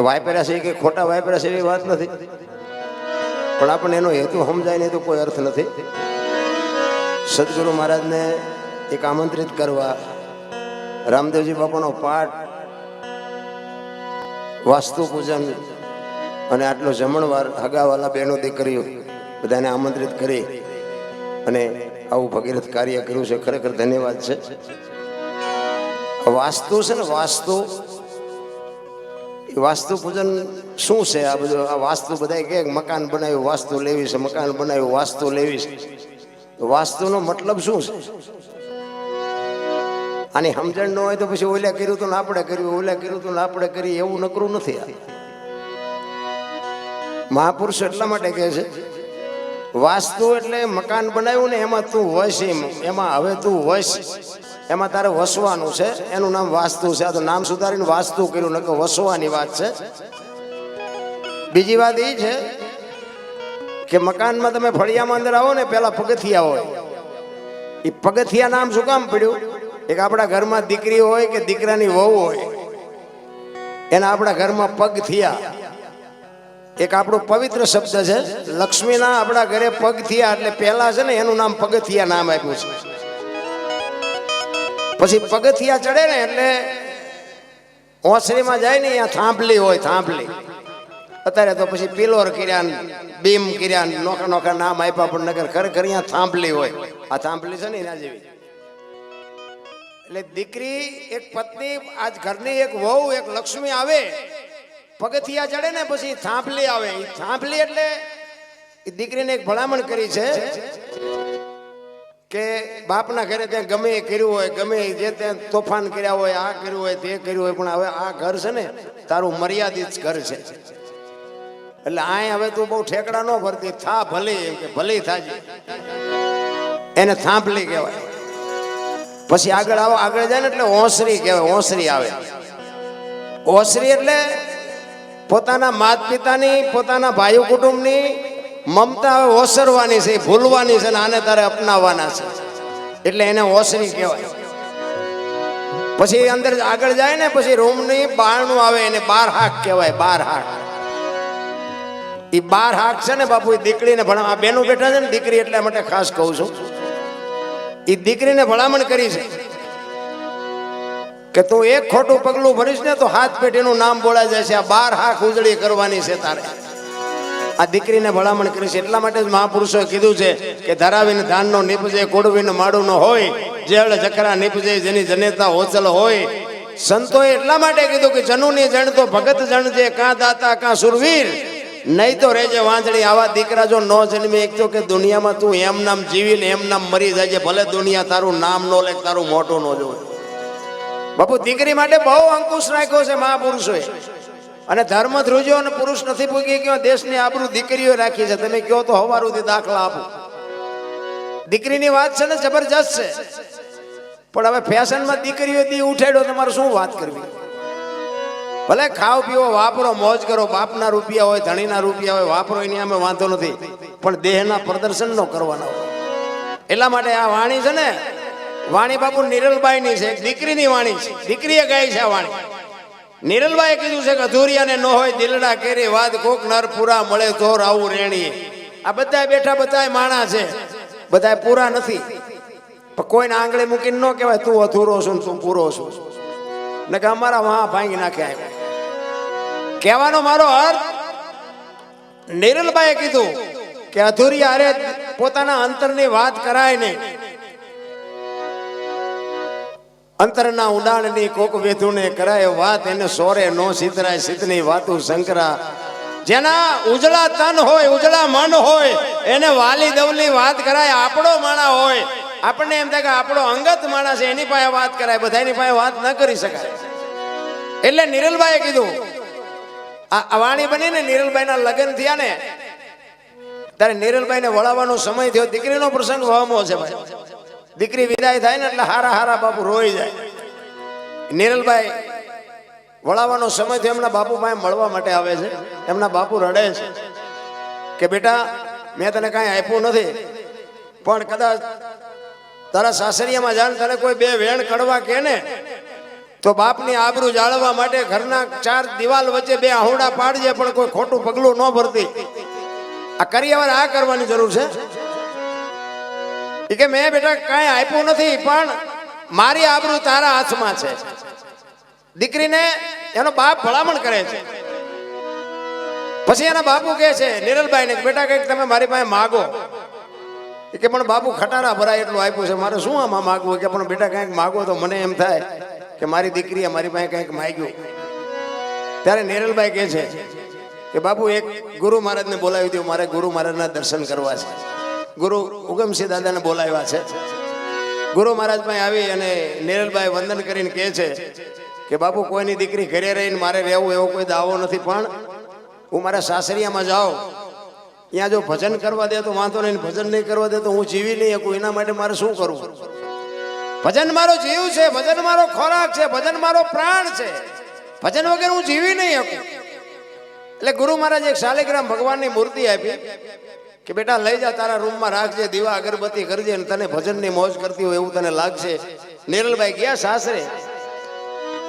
વાયપર્યા છે કે ખોટા વાયપર્યા છે એવી વાત નથી. પણ આપણને એનો હેતુ સમજાય નહીં તો કોઈ અર્થ નથી. સદગુરુ મહારાજને એક આમંત્રિત કરવા રામદેવજી બાપાનો પાઠ, વાસ્તુ પૂજન અને આટલો જમણવાર હગાવાલા બહેનો દીકરીઓ બધાને આમંત્રિત કરી અને આવું ભગીરથ કાર્ય કર્યું છે. ખરેખર ધન્યવાદ છે. વાસ્તુ છે ને વાસ્તુ વાસ્તુ પૂજન શું છે આ બધું? આ વાસ્તુ બધા કે મકાન બનાવ્યું, વાસ્તુ લેવી છે, મકાન બનાવ્યું, વાસ્તુ લેવી છે. વાસ્તુનો મતલબ શું છે? આની સમજણ ન હોય તો પછી ઓલા કર્યું તો આપણે કર્યું, ઓલા કર્યું તો આપણે કરી એવું નકરું નથી આ. મહાપુરુષ એટલા માટે કહે છે, વાસ્તુ એટલે મકાન બનાવ્યું ને એમાં તું વસ એમાં હવે તું વસ એમાં તારે વસવાનું છે. એનું નામ વાસ્તુ છે. આ તો નામ સુધારીને વાસ્તુ કર્યું નકે વસવાની વાત છે. બીજી વાત એ છે કે મકાનમાં તમે ફળિયામાં અંદર આવો ને, પેલા પગથિયા હોય. એ પગથિયા નામ શું કામ પડ્યું? એક આપણા ઘરમાં દીકરી હોય કે દીકરાની વહુ હોય. એના આપણા ઘરમાં પગથિયા એક આપણો પવિત્ર શબ્દ છે. લક્ષ્મીના આપણા ઘરે પગથિયા એટલે પહેલા છે ને, એનું નામ પગથિયા નામ આપ્યું છે. પછી પગથિયા ચડે ને એટલે ઓસરીમાં જાય ને અહીંયા થાંભલી હોય, થાંભલી. અત્યારે તો પછી પિલોર કર્યા બીમ કર્યા નોખા નોખા નામ આપ્યા પણ નગર ખરેખર અહીંયા થાંભલી હોય. આ થાંભલી છે ને એના જેવી. એટલે દીકરી, એક પત્ની, આજ ઘરની એક વહુ, એક લક્ષ્મી આવે. પગથિયા ચડે ને પછી થાંભલી આવે. થાંભલી એટલે એ દીકરીને એક ભલામણ કરી છે. કે બાપના ઘરે ત્યાં ગમે એ કર્યું હોય, ગમે એ જે ત્યાં તોફાન કર્યા હોય, આ કર્યું હોય, તે કર્યું હોય, પણ હવે આ ઘર છે ને, તારું મર્યાદિત ઘર છે. એટલે આય હવે તું બહુ ઠેકડા ન ભરતી, થા ભલે એમ કે, ભલે થાજી. એને થાંભલી કહેવાય. પછી આગળ આવો, આગળ જાય ને એટલે ઓસરી કહેવાય, ઓસરી આવે. ઓસરી એટલે પોતાના માત પિતાની પોતાના ભાઈ કુટુંબની મમતા હવે ઓસરવાની છે, ભૂલવાની છે ને આને તારે અપનાવવાના છે. એટલે એને ઓસરી કહેવાય. પછી અંદર આગળ જાય ને, પછી રૂમની બારણું આવે એને બાર હાક કહેવાય, બાર હાક. એ બાર હાક છે ને બાપુ એ દીકરીને ભણા બેનું બેઠા છે ને, દીકરી એટલા માટે ખાસ કહું છું. એ દીકરીને ભલામણ કરી છે કે તું એક ખોટું પગલું ભરીશ ને, તો હાથ પેઢીનું નામ બોલાઈ જાય છે આ બાર હાક ઉજળી કરવાની છે તારે. આ દીકરીને ભલામણ કરી છે. એટલા માટે જ મહાપુરુષોએ કીધું છે કે ધરાવીને ધાનનો નીપજે કોડવીને માડુનો ન હોય, જેળ, જકરા નીપજે જેની જનેતા હોચલ હોય. સંતોએ એટલા માટે કીધું કે જનુની જણ તો ભગત છે કાં દાતા, કાં સુરવીર. નહીં તો રેજે વાંચણી આવા દીકરા જો ન જન્મે, એક તો કે દુનિયામાં તું એમ નામ જીવીને એમ નામ મરી જાય છે. ભલે દુનિયા તારું નામ નો લે, તારું મોટું ન જોવે. બાપુ, દીકરી માટે બહુ અંકુશ રાખ્યો છે મહાપુરુષોએ. અને ધર્મ ધ્રુજો અને પુરુષ નથી પૂગી ગયો દેશની આબરૂ દીકરીઓ રાખી છે? તમે કહો તો હવારુથી દાખલા આપો. દીકરીની વાત છે ને, જબરજસ્ત છે. પણ હવે ફેશનમાં દીકરીઓ દી ઉઠાડ્યો, તમારે શું વાત કરવી? ભલે ખાવ પીવો, વાપરો, મોજ કરો, બાપના રૂપિયા હોય, ધણીના રૂપિયા હોય, વાપરો, એની અમે વાંધો નથી. પણ દેહના પ્રદર્શન નો કરવાના. હોય એટલા માટે આ વાણી છે ને, વાણી બાપુ નિરલબાઈની છે દીકરીની વાણી છે. દીકરીએ ગાય છે આ વાણી. નિરલબાઈએ કીધું છે કે અધૂરિયાને ન હોય દિલડા કેરી વાત કોક નર પૂરા મળે તો આવું રેણી. આ બધા બેઠા બધા માણા છે. બધા પૂરા નથી. પણ કોઈને આંગળે મૂકીને ન કહેવાય, તું અધૂરો છું તું પૂરો છું. ને કે અમારા વાહ ભાંગી નાખે કહેવાનો મારો અર્થ નિરલભાઈએ કીધું કે અધૂરી અરે પોતાના અંતરની વાત કરાય નહીં. અંતરના ઉડાણની કોક વેધુને કરાય વાત, એને સોરે નો સિતરાય, સિતની વાતું શંકરા જેના ઉજળા તન હોય, ઉજળા મન હોય, એને વાલી દવલી વાત કરાય, આપણો માણા હોય. આપણને એમ થાય કે આપણો અંગત માણસ એની પાસે વાત કરાય, બધાની પાસે વાત ન કરી શકાય. એટલે નિરલભાઈએ કીધું, આ વાણી બની ને નિરલભાઈના લગ્ન થયા ને ત્યારે નિરલભાઈને વળાવવાનો સમય થયો, દીકરીનો પ્રસંગ વહમો છે ભાઈ. દીકરી વિદાય થાય ને એટલે હારા હારા બાપુ રોઈ જાય. નિરલભાઈ, વળાવવાનો સમય થયો એમના બાપુ પાસે મળવા માટે આવે છે. એમના બાપુ રડે છે કે, બેટા, મેં તને કાંઈ આપ્યું નથી. પણ કદાચ તારા સાસરિયામાં જાણ તને કોઈ બે વેણ કડવા કે ને, તો બાપની આબરૂ જાળવવા માટે ઘરના ચાર દિવાલ વચ્ચે બે આહુડા પાડજે પણ કોઈ ખોટું પગલું ન ભરતી. આ કરિયાવર આ કરવાની જરૂર છે? કે મેં બેટા કાંઈ આપ્યું નથી, પણ મારી આબરૂ તારા હાથમાં છે. દીકરીને એનો બાપ ભલામણ કરે છે. પછી એના બાપુ કહે છે નિરલભાઈ ને બેટા કંઈક તમે મારી પાસે માગો. કે પણ બાપુ ખટારા ભરાય એટલું આપ્યું છે, મારે શું આમાં માગવું? કે પણ બેટા કંઈક માગો તો મને એમ થાય કે મારી દીકરીએ મારી પાસે કંઈક માગ્યું. ત્યારે નિરલભાઈ કહે છે કે બાપુ, એક ગુરુ મહારાજને બોલાવી દઉં મારે ગુરુ મહારાજના દર્શન કરવા છે. ગુરુ ઉગમસિંહ દાદાને બોલાવ્યા છે. ગુરુ મહારાજ પાસે આવી અને નિરલભાઈ વંદન કરીને કહે છે કે, બાપુ, કોઈની દીકરી ઘરે રહીને મારે રહેવું એવો કોઈ દાવો નથી, પણ હું મારા સાસરિયામાં જાઉં. ત્યાં જો ભજન કરવા દે તો વાંધો નહીં ભજન નહીં કરવા દે તો હું જીવી નહીં શકું એના માટે મારે શું કરવું? ભજન મારો જીવ છે, ભજન મારો ખોરાક છે, ભજન મારો પ્રાણ છે. ભજન વગર હું જીવી નહીં શકું. એટલે ગુરુ મહારાજ એક શાલિગ્રામ ભગવાનની મૂર્તિ આપી. કે બેટા લઈ જા, તારા રૂમમાં રાખજે, દીવા અગરબત્તી કરજે અને તને ભજનની મોજ કરતી હોય એવું તને લાગશે. નિરલભાઈ ગયા સાસરે.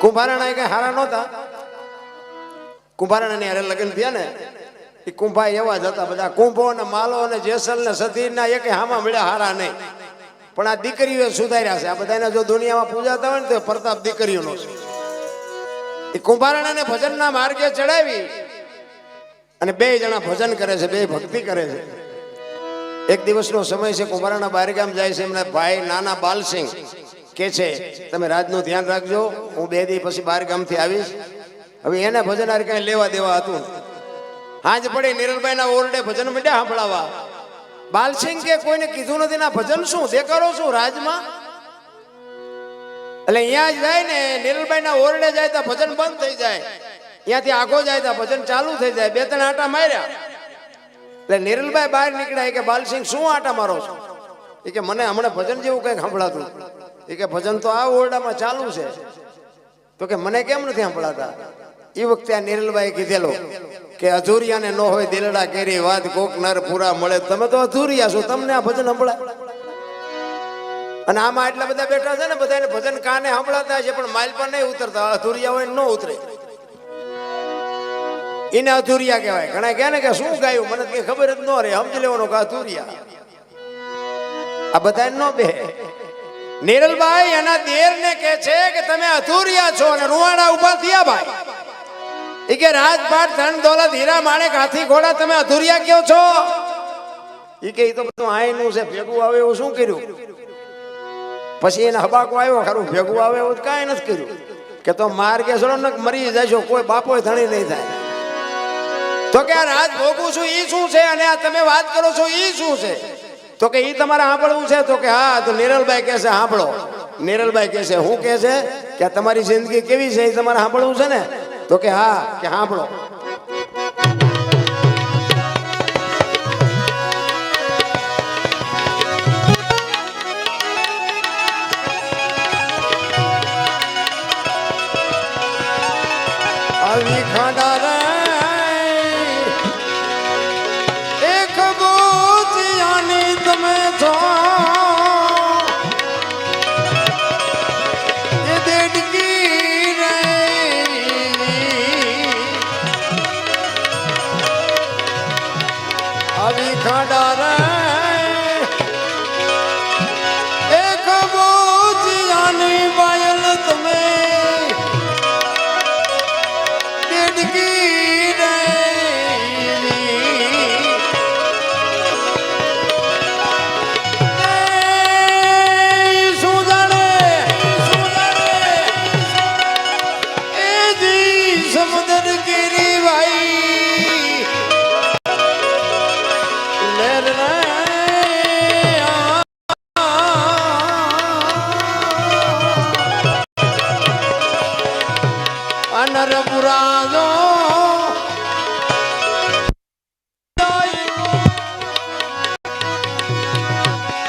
કુંભારાણા કઈ હારા નહોતા. કુંભારાણાની હારે લગ્ન થયા ને, એ કુંભા એવા જ હતા બધા. કુંભો ને માલો ને જેસલ ને સતીર ના એક હામાં મળ્યા હારા નહીં. પણ આ દીકરીઓ સુધાર્યા છે. આ બધાને જો દુનિયામાં પૂજાતા હોય ને તો પ્રતાપ દીકરીઓનો છે. એ કુંભારાણાને ભજનના માર્ગે ચડાવી અને બે જણા ભજન કરે છે, બે ભક્તિ કરે છે. એક દિવસનો સમય છે, કુંભારાના બહારગામ જાય છે, એમના ભાઈ નાના બાલસિંહ કે છે, તમે રાજનું ધ્યાન રાખજો, હું બે દી પછી બહાર ગામથી આવીશ. હવે એને ભજન હારે કઈ લેવા દેવા હતું. હાજ પડી, નિરલભાઈના ઓરડે ભજન મળ્યા સાંભળાવા. બાલસિંહ કે, કોઈને કીધું નથી, ના, ભજન શું? દેખાડો શું, રાજમાં? એટલે અહીંયા જાય ને, નિરલભાઈના ઓરડે જાય તો ભજન બંધ થઈ જાય. ત્યાંથી આગો જાય ત્યાં ભજન ચાલુ થઈ જાય. બે ત્રણ આટા માર્યા. એટલે નિરલભાઈ બહાર નીકળ્યા. કે, બાલસિંહ, શું આટા મારો છો? એ કે, મને હમણાં ભજન જેવું કંઈ સંભળાતું એ કે, ભજન તો આ ઓરડામાં ચાલુ છે. તો કે, મને કેમ નથી સંભળાતા? એ વખતે આ નિરલભાઈ કીધેલો કે, અધૂરિયાને ન હોય દિલડા કેરી વાત કોક નર પૂરા મળે. તમે તો અધૂરિયા છો. તમને આ ભજન સંભળાય. અને આમાં એટલા બધા બેઠા છે ને, બધાને ભજન કાને સંભળાતા છે પણ માઇલ પર નહીં ઉતરતા. અધૂરિયા હોય ન ઉતરે. એને અધુરિયા કહેવાય. ઘણા કહે ને કે શું ગાયું? મને કઈ ખબર જ ન રહે. સમજી લેવાનું કે અધુરિયા. આ બધા ન બે. નિરલભાઈ એના દેર ને કે છે કે તમે અધુરિયા છો અને રૂવાડા ઊભા થયા ભાઈ. એ કે રાજપાટ ધન દોલત હીરા માણેક હાથી ઘોડા તમે અધુરિયા કયો છો? એ કે તો બધું આઈનું છે. ભેગું આવે એવું શું કર્યું? પછી એને હબાકો આવ્યો, ખરું, ભેગું આવે એવું કાંઈ નથી કર્યું. કે તો માર કે ચલો ને મરી જશો, કોઈ બાપો ધણી નહીં થાય. તો કે આ રાજ ભોગું છું, ઈ શું છે? અને આ તમે વાત કરો છો, ઈ શું છે? તો કે ઈ તમારે સાંભળવું છે? તો કે હા, તો નિરલભાઈ કહે છે, સાંભળો. નિરલભાઈ કહે છે, હું કહે છે કે આ તમારી જિંદગી કેવી છે? એ તમારે સાંભળવું છે ને? તો કે હા, કે સાંભળો. આવી ખાડા અનર પુરાજો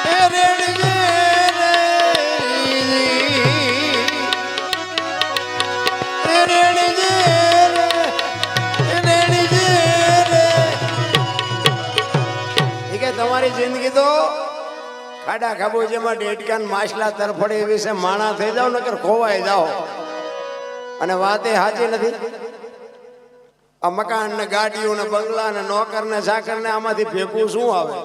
એ રેડજે રે એ રેડજે રે એ રેડજે રે ઈ કે તમારી જિંદગી તો ખાડા ખાબો જેમાં ડેટકાન માછલા તરફડે એવી છે માણા થઈ જાવ નકર ખોવાઈ જાઓ અને વાત એ સાચી નથી. આ મકાન ને ગાડીઓ ને બંગલા ને નોકર ને સાકર ને આમાંથી ભેગું શું આવે?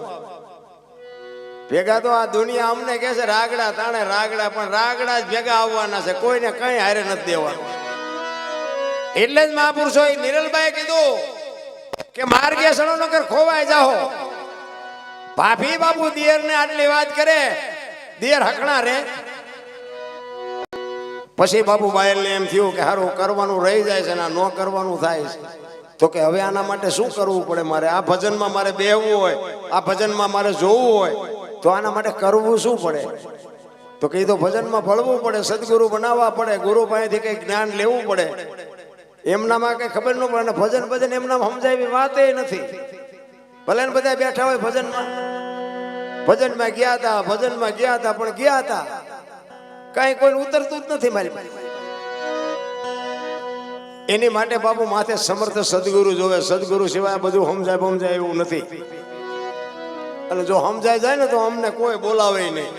ભેગા તો આ દુનિયા અમને કહે છે, રાગડા તાણે રાગડા, પણ રાગડા જ ભેગા આવવાના છે, કોઈને કઈ હારે નથી દેવાનું. એટલે જ મહાપુરુષો નિરલભાઈ કીધું કે માર્ગે સણો નગર ખોવાઈ જાઓ. ભાભી બાપુ દિયર ને આટલી વાત કરે, દિયર હકણા રે. પછી બાયલ એમ થયું કે હારું, કરવાનું રહી જાય છે ને ન કરવાનું થાય છે. તો કે હવે આના માટે શું કરવું પડે? મારે આ ભજનમાં મારે બેહવું હોય, આ ભજનમાં મારે જોવું હોય, તો આના માટે કરવું શું પડે? તો કે તો ભજનમાં ભળવું પડે, સદગુરુ બનાવવા પડે, ગુરુ પાસેથી કંઈક જ્ઞાન લેવું પડે. એમનામાં કંઈ ખબર ન પડે, અને ભજન ભજન એમના સમજાવી વાત નથી. ભલે બધા બેઠા હોય ભજનમાં. ભજનમાં ગયા હતા ભજનમાં ગયા હતા પણ ગયા હતા કઈ કોઈ ઉતરતું જ નથી મારી. એની માટે બાપુ માથે સમર્થ સદગુરુ જોવે. સદગુરુ સિવાય બધું સમજાય સમજાય એવું નથી. અને જો સમજાય જાય ને તો અમને કોઈ બોલાવે નહીં.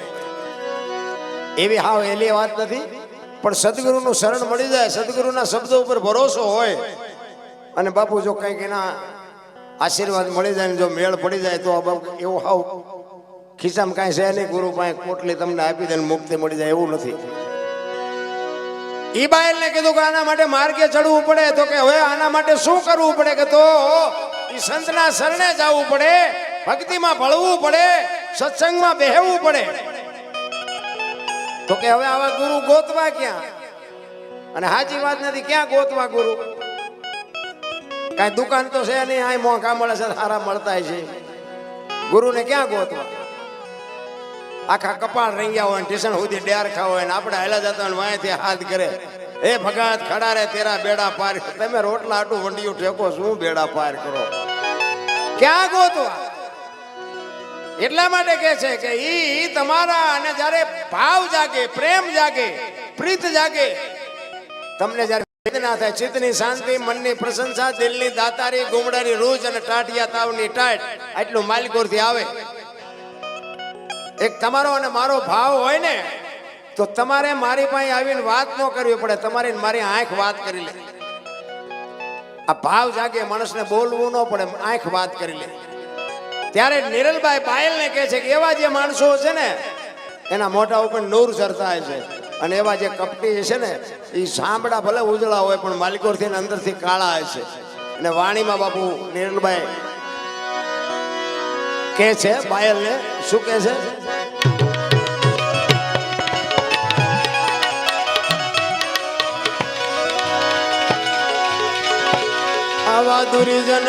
એવી હાવ એલી વાત નથી. પણ સદગુરુનું શરણ મળી જાય. સદગુરુના શબ્દો ઉપર ભરોસો હોય. અને બાપુ જો કંઈક એના આશીર્વાદ મળી જાય ને જો મેળ પડી જાય તો બાપુ એવું હાવ ખિસ્સામાં કાંઈ છે નહીં, ગુરુ પાસે કોટલી તમને આપી દે મુક્તિ મળી જાય એવું નથી. ઈ બાયલ ને કીધું કે આના માટે માર્ગે ચડવું પડે, તો કે હવે આના માટે શું કરવું પડે કે તો? ઈ સંતના શરણે જવું પડે, ભક્તિમાં ભળવું પડે, સત્સંગમાં બેહવું પડે. તો કે હવે આવા ગુરુ ગોતવા ક્યાં? અને સાચી વાત નથી, ક્યાં ગોતવા ગુરુ? કાંઈ દુકાન તો છે નહીં આ મોંઘા મળે છે સારા મળતા છે. ગુરુને ક્યાં ગોતવા? આખા કપાળ રંગ્યા હોય ટીશન સુધી ડેર ખાવ હોય આપણે હેલા જતા હોય વાંયથી હાથ કરે. એ ભગાત ખડા રે તેરા બેડા પાર. તમે રોટલા આટું વંડિયું ઠેકો, શું બેડા પાર કરો? ક્યાં ગોતવા એટલા માટે કે છે કે ઈ તમારા અને જ્યારે ભાવ જાગે, પ્રેમ જાગે, પ્રીત જાગે, તમને જ્યારે વેદના થાય, ચિત્તની શાંતિ, મનની પ્રશંસા, દિલની દાતારી, ગુમડાની રૂજ અને ટાટિયા તાવની ટાટ આટલું માલિકોરથી આવે. એક તમારો અને મારો ભાવ હોય ને, તો તમારે મારી પાસે આવીને વાત ન કરવી પડે. તમારી મારી આંખ વાત કરી લે. આ ભાવ જાગે માણસને બોલવું ન પડે, આંખ વાત કરી લે. ત્યારે નિરલભાઈ પાયલને કહે છે કે એવા જે માણસો છે ને, એના મોઢા ઉપર નૂર ચરતા છે. અને એવા જે કપટી છે ને, એ સાંભળા ભલે ઉજળા હોય, પણ માલિકોરથી ને અંદરથી કાળા છે. અને વાણીમાં બાપુ નિરલભાઈ કે છે પાયલને શું કે છે? આવા દુર્જન